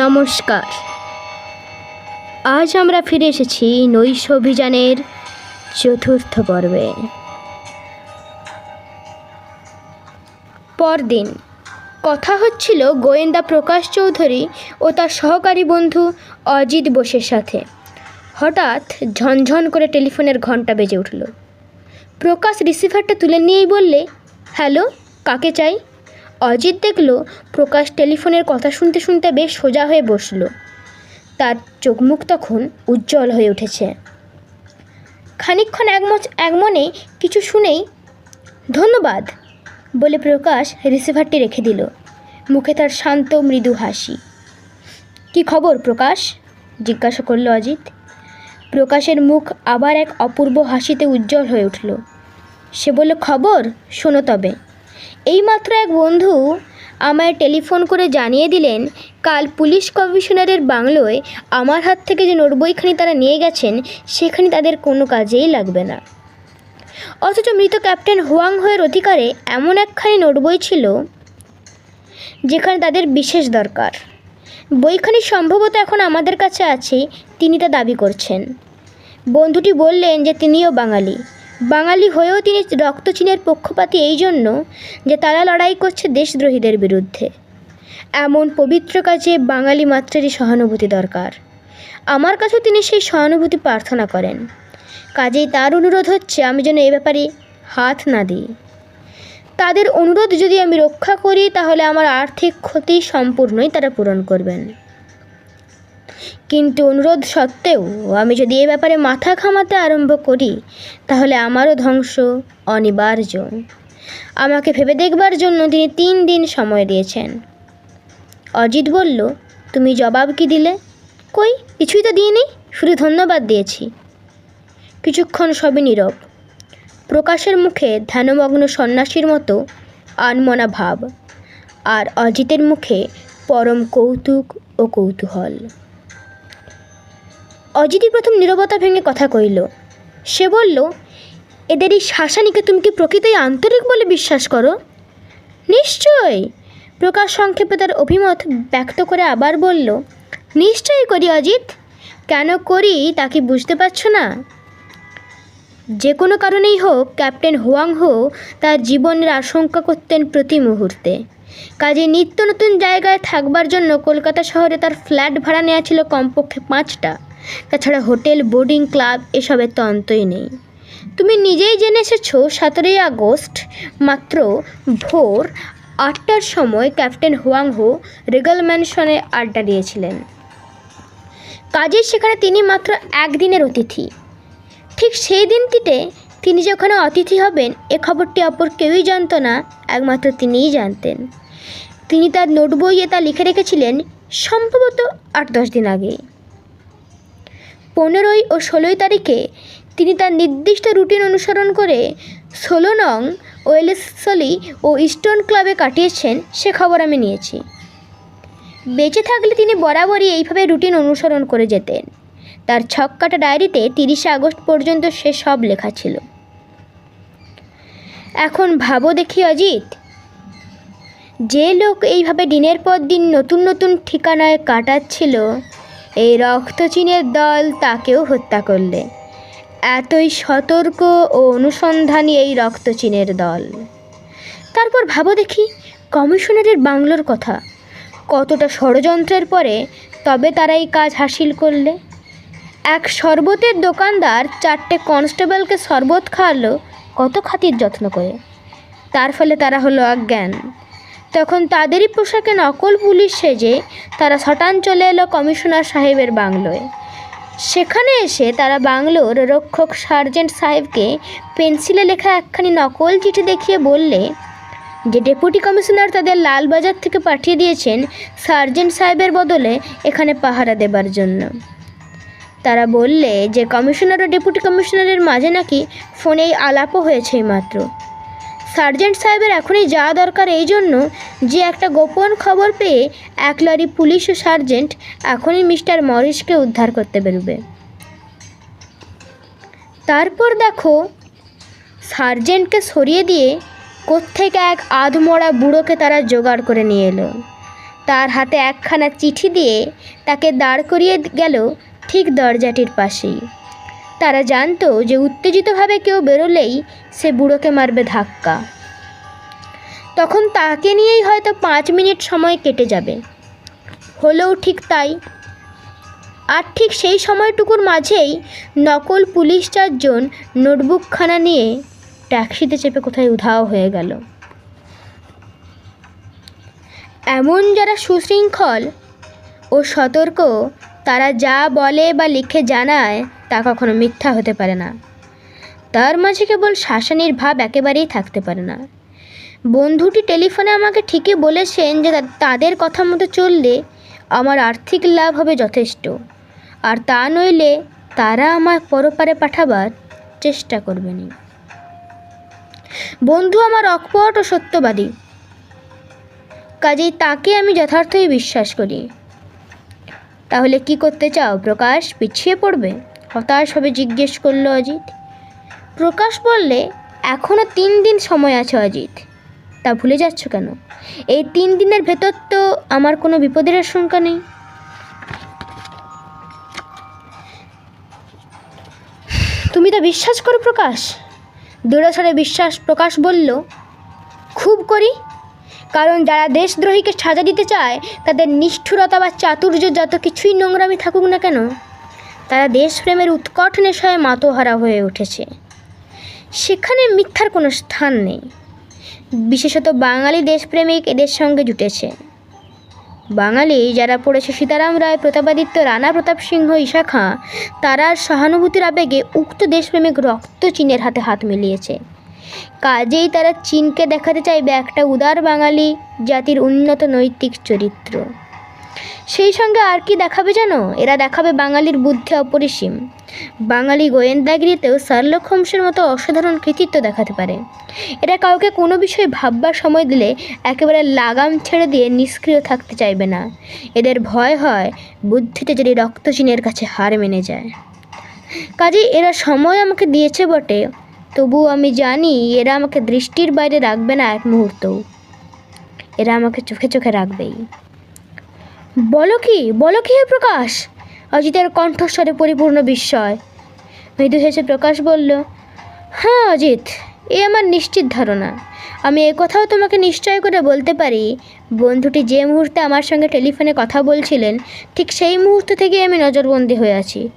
নমস্কার। আজ আমরা ফিরে এসেছি নৈশ অভিযানের চতুর্থ পর্বে। পরদিন কথা হচ্ছিল গোয়েন্দা প্রকাশ চৌধুরী ও তার সহকারী বন্ধু অজিত বোসের সাথে। হঠাৎ ঝনঝন করে টেলিফোনের ঘণ্টা বেজে উঠল। প্রকাশ রিসিভারটা তুলে নিয়েই বললে, হ্যালো, কাকে চাই? অজিত দেখল প্রকাশ টেলিফোনের কথা শুনতে শুনতে বেশ সোজা হয়ে বসল। তার চোখ মুখ তখন উজ্জ্বল হয়ে উঠেছে। খানিকক্ষণ একমচ একমনে কিছু শুনেই, ধন্যবাদ, বলে প্রকাশ রিসিভারটি রেখে দিল। মুখে তার শান্ত মৃদু হাসি। কি খবর প্রকাশ? জিজ্ঞাসা করল অজিত। প্রকাশের মুখ আবার এক অপূর্ব হাসিতে উজ্জ্বল হয়ে উঠল। সে বলল, খবর? শোনো তবে। এইমাত্র এক বন্ধু আমায় টেলিফোন করে জানিয়ে দিলেন, কাল পুলিশ কমিশনারের বাংলোয় আমার হাত থেকে যে নোটবইখানি তারা নিয়ে গেছেন, সেখানে তাদের কোনো কাজেই লাগবে না। অথচ মৃত ক্যাপ্টেন হোয়াং হোয়ের অধিকারে এমন একখানি নোটবই ছিল, যেখানে তাদের বিশেষ দরকার। বইখানি সম্ভবত এখন আমাদের কাছে আছে, তিনি তা দাবি করছেন। বন্ধুটি বললেন যে তিনিও বাঙালি। বাঙালি হয়েও তিনি রক্তচীনের পক্ষপাতী এই জন্য যে তারা লড়াই করছে দেশদ্রোহীদের বিরুদ্ধে। এমন পবিত্র কাজে বাঙালি মাত্রেরই সহানুভূতি দরকার। আমার কাছেও তিনি সেই সহানুভূতি প্রার্থনা করেন। কাজেই তার অনুরোধ হচ্ছে আমি যেন এ ব্যাপারে হাত না দিই। তাদের অনুরোধ যদি আমি রক্ষা করি তাহলে আমার আর্থিক ক্ষতি সম্পূর্ণই তারা পূরণ করবেন। কিন্তু অনুরোধ সত্ত্বেও আমি যদি এ ব্যাপারে মাথা ঘামাতে আরম্ভ করি, তাহলে আমারও ধ্বংস অনিবার্য। আমাকে ভেবে দেখবার জন্য তিনি তিন দিন সময় দিয়েছেন। অজিত বলল, তুমি জবাব কি দিলে? কই, কিছুই তো দিইনি, শুধু ধন্যবাদ দিয়েছি। কিছুক্ষণ সবই নীরব। প্রকাশের মুখে ধ্যানমগ্ন সন্ন্যাসীর মতো আনমনা ভাব, আর অজিতের মুখে পরম কৌতুক ও কৌতূহল। অজিতই প্রথম নীরবতা ভেঙে কথা কইল। সে বলল, এদের এই শাসানিকে তুমি কি প্রকৃতই আন্তরিক বলে বিশ্বাস করো? নিশ্চয় প্রকাশ সংক্ষেপে তার অভিমত ব্যক্ত করে আবার বলল, নিশ্চয়ই করি অজিত। কেন করি তা কি বুঝতে পারছ না? যে কোনো কারণেই হোক, ক্যাপ্টেন হোয়াং হো তার জীবনের আশঙ্কা করতেন প্রতি মুহূর্তে। কাজে নিত্য নতুন জায়গায় থাকবার জন্য কলকাতা শহরে তার ফ্ল্যাট ভাড়া নেওয়া ছিল কমপক্ষে পাঁচটা। তাছাড়া হোটেল বোর্ডিং ক্লাব এসবের তো অন্তই নেই। তুমি নিজেই জেনে এসেছ সতেরোই আগস্ট মাত্র ভোর আটটার সময় ক্যাপ্টেন হোয়াং হো রেগাল ম্যানশনে আড্ডা দিয়েছিলেন। কাজেই সেখানে তিনি মাত্র একদিনের অতিথি। ঠিক সেই দিনটিতে তিনি যে ওখানে অতিথি হবেন, এ খবরটি অপর কেউই জানত না, একমাত্র তিনিই জানতেন। তিনি তার নোটবইয়ে তা লিখে রেখেছিলেন সম্ভবত আট দশ দিন আগে। পনেরোই ও ষোলোই তারিখে তিনি তার নির্দিষ্ট রুটিন অনুসরণ করে ষোলো নং ওয়েলেসলি ও ইস্টার্ন ক্লাবে কাটিয়েছেন, সে খবর আমি নিয়েছি। বেঁচে থাকলে তিনি বরাবরই এইভাবে রুটিন অনুসরণ করে যেতেন। তার ছক্কাটা ডায়েরিতে তিরিশে আগস্ট পর্যন্ত সে সব লেখা ছিল। এখন ভাবো দেখি অজিত। যে লোক এইভাবে দিনের পর দিন নতুন নতুন ঠিকানায় কাটাচ্ছিল এই রক্তচীনের দল তাকেও হত্যা করলে। এতই সতর্ক ও অনুসন্ধানী এই রক্তচীনের দল। তারপর ভাবো দেখি, কমিশনারের বাংলোর কথা। কতটা ষড়যন্ত্রের পরে তবে তারা এই কাজ হাসিল করলে। এক শরবতের দোকানদার চারটে কনস্টেবলকে শরবত খাওয়ালো, কত খাতির যত্ন করে। তার ফলে তারা হলো অজ্ঞান। তখন তাদেরই পোশাকে নকল পুলিশ সেজে তারা শটান চলে এলো কমিশনার সাহেবের বাংলোয়। সেখানে এসে তারা বাংলোর রক্ষক সার্জেন্ট সাহেবকে পেন্সিলে লেখা একখানি নকল চিঠি দেখিয়ে বললে, যে ডেপুটি কমিশনার তাদের লালবাজার থেকে পাঠিয়ে দিয়েছেন সার্জেন্ট সাহেবের বদলে এখানে পাহারা দেবার জন্য। তারা বললে, যে কমিশনার ও ডেপুটি কমিশনারের মাঝে নাকি ফোনেই আলাপও হয়েছে মাত্র সার্জেন্ট সাহেবের এখনই যাওয়া দরকার এই জন্য যে একটা গোপন খবর পেয়ে এক লরি পুলিশ ও সার্জেন্ট এখনই মিস্টার মরিসকে উদ্ধার করতে বেরোবে। তারপর দেখো, সার্জেন্টকে সরিয়ে দিয়ে কোত্থেকে এক আধমরা বুড়োকে তারা জোগাড় করে নিয়ে এলো। তার হাতে একখানা চিঠি দিয়ে তাকে দাঁড় করিয়ে গেল ঠিক দরজাটির পাশেই। তারা জানতো যে উত্তেজিতভাবে কেউ বেরোলেই সে বুড়োকে মারবে ধাক্কা। তখন তাকে নিয়েই হয়তো পাঁচ মিনিট সময় কেটে যাবে। হলেও ঠিক তাই। আর ঠিক সেই সময়টুকুর মাঝেই নকল পুলিশ চারজন নোটবুকখানা নিয়ে ট্যাক্সিতে চেপে কোথায় উধাও হয়ে গেল। এমন যারা সুশৃঙ্খল ও সতর্ক, তারা যা বলে বা লিখে জানায় তা কখনো মিথ্যা হতে পারে না। তার মাঝে কেবল শাসানির ভাব একেবারেই থাকতে পারে না। বন্ধুটি টেলিফোনে আমাকে ঠিকই বলেছেন যে তাদের কথা মতো চললে আমার আর্থিক লাভ হবে যথেষ্ট। আর তা নইলে তারা আমার পরপারে পাঠাবার চেষ্টা করবেনি বন্ধু আমার অকপট ও সত্যবাদী। কাজেই তাকে আমি যথার্থই বিশ্বাস করি। তাহলে কি করতে চাও প্রকাশ? পিছিয়ে পড়বে? হতাশভাবে জিজ্ঞেস করল অজিত। প্রকাশ বললে এখনও তিন দিন সময় আছে অজিত। তা ভুলে যাচ্ছ কেন? এই তিন দিনের ভেতর তো আমার কোনো বিপদের আশঙ্কা নেই। তুমি তা বিশ্বাস করো প্রকাশ? দৃঢ়স্বরে বিশ্বাস প্রকাশ বলল, খুব করি। কারণ যারা দেশদ্রোহীকে সাজা দিতে চায়, তাদের নিষ্ঠুরতা বা চাতুর্য যত কিছুই নোংরামি থাকুক না কেন তারা দেশপ্রেমের উৎকট নেশায় মাতোহারা হয়ে উঠেছে। সেখানে মিথ্যার কোনো স্থান নেই। বিশেষত বাঙালি দেশপ্রেমিক এদের সঙ্গে জুটেছে। বাঙালি যারা পড়েছে সীতারাম রায়, প্রতাপাদিত্য, রানা প্রতাপ সিংহ, ঈশা খাঁ, তারা সহানুভূতির আবেগে উক্ত দেশপ্রেমিক রক্ত চীনের হাতে হাত মিলিয়েছে। কাজেই তারা চীনকে দেখাতে চাইবে একটা উদার বাঙালি জাতির উন্নত নৈতিক চরিত্র। সেই সঙ্গে আর কি দেখাবে জানো? এরা দেখাবে বাঙালির বুদ্ধি অপরিসীম। বাঙালি গোয়েন্দাগিরিতেও শার্লক হোমসের মতো অসাধারণ কৃতিত্ব দেখাতে পারে। এরা কাউকে কোনো বিষয়ে ভাববার সময় দিলে একেবারে লাগাম ছেড়ে দিয়ে নিষ্ক্রিয় থাকতে চাইবে না। এদের ভয় হয় বুদ্ধিতে যদি রক্তচীনের কাছে হার মেনে যায়। কাজেই এরা সময় আমাকে দিয়েছে বটে, তবুও আমি জানি এরা আমাকে দৃষ্টির বাইরে রাখবে না এক মুহূর্তও। এরা আমাকে চোখে চোখে রাখবেই। বলো কি বলো কি হে প্রকাশ? অজিতের কণ্ঠস্বরে পরিপূর্ণ বিস্ময়। মৃদু হেসে প্রকাশ বলল হ্যাঁ অজিত, এ আমার নিশ্চিত ধারণা। আমি এ কথাও তোমাকে নিশ্চয় করে বলতে পারি। বন্ধুটি যে মুহূর্তে আমার সঙ্গে টেলিফোনে কথা বলছিলেন, ঠিক সেই মুহূর্ত থেকে আমি নজরবন্দি হয়ে আছি।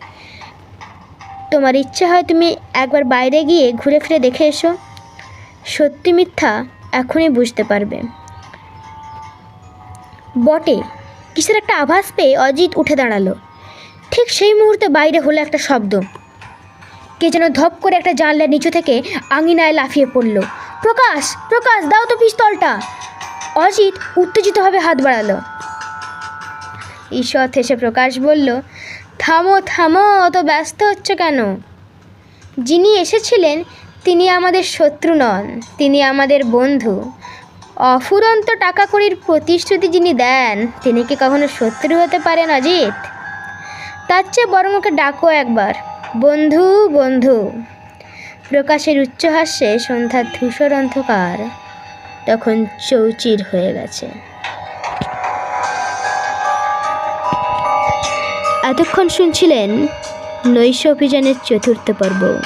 তোমার ইচ্ছা হয় তুমি একবার বাইরে গিয়ে ঘুরে ফিরে দেখে এসো? সত্যি মিথ্যা এখনই বুঝতে পারবে। বটে। কিসের একটা আভাস পেয়ে অজিত উঠে দাঁড়াল। ঠিক সেই মুহূর্তে বাইরে হলো একটা শব্দ। কে যেন ধপ করে একটা জানলার নিচু থেকে আঙিনায় লাফিয়ে পড়ল। প্রকাশ প্রকাশ, দাও তো পিস্তলটা। অজিত উত্তেজিতভাবে হাত বাড়ালো। ঈশ্বর হেসে প্রকাশ বলল, থামো থামো, অত ব্যস্ত হচ্ছে কেন? যিনি এসেছিলেন, তিনি আমাদের শত্রু নন, তিনি আমাদের বন্ধু। অফুরন্ত টাকা কড়ির প্রতিশ্রুতি যিনি দেন, তিনি কি কখনো শত্রু হতে পারেন অজিত? তার চেয়ে বরং ওকে ডাকো একবার। বন্ধু বন্ধু। প্রকাশের উচ্চহাস্যে সন্ধ্যার ধূসর অন্ধকার তখন চৌচির হয়ে গেছে। এতক্ষণ শুনছিলেন নৈশ অভিযানের চতুর্থ পর্ব।